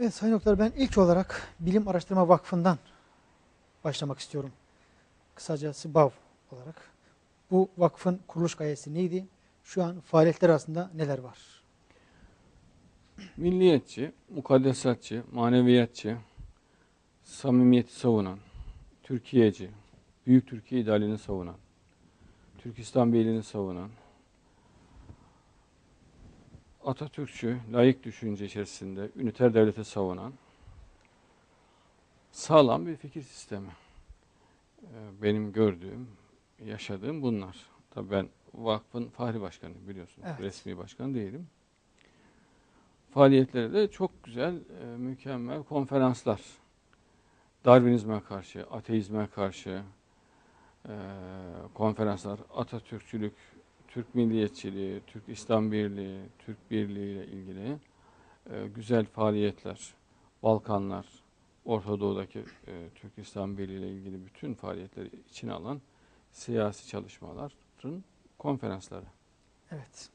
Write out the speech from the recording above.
Evet Sayın Doktor ben ilk olarak Bilim Araştırma Vakfı'ndan başlamak istiyorum. Kısacası BAV olarak. Bu vakfın kuruluş gayesi neydi? Şu an faaliyetler arasında neler var? Milliyetçi, mukaddesatçı, maneviyatçı, samimiyeti savunan, Türkiye'ci, Büyük Türkiye idealini savunan, Türkistan Birliği'ni savunan, Atatürkçü, layık düşünce içerisinde üniter devleti savunan sağlam bir fikir sistemi. Ee, Benim gördüğüm, yaşadığım bunlar. Tabii ben vakfın fahri başkanı biliyorsunuz. Evet. Resmi başkan değilim. Faaliyetleri de çok güzel, e, mükemmel konferanslar. Darwinizme karşı, ateizme karşı e, konferanslar, Atatürkçülük, Türk milliyetçiliği, Türk İslam Birliği, Türk Birliği ile ilgili e, güzel faaliyetler, Balkanlar, Orta Doğu'daki e, Türk İslam Birliği ile ilgili bütün faaliyetleri içine alan siyasi çalışmaların konferansları. Evet.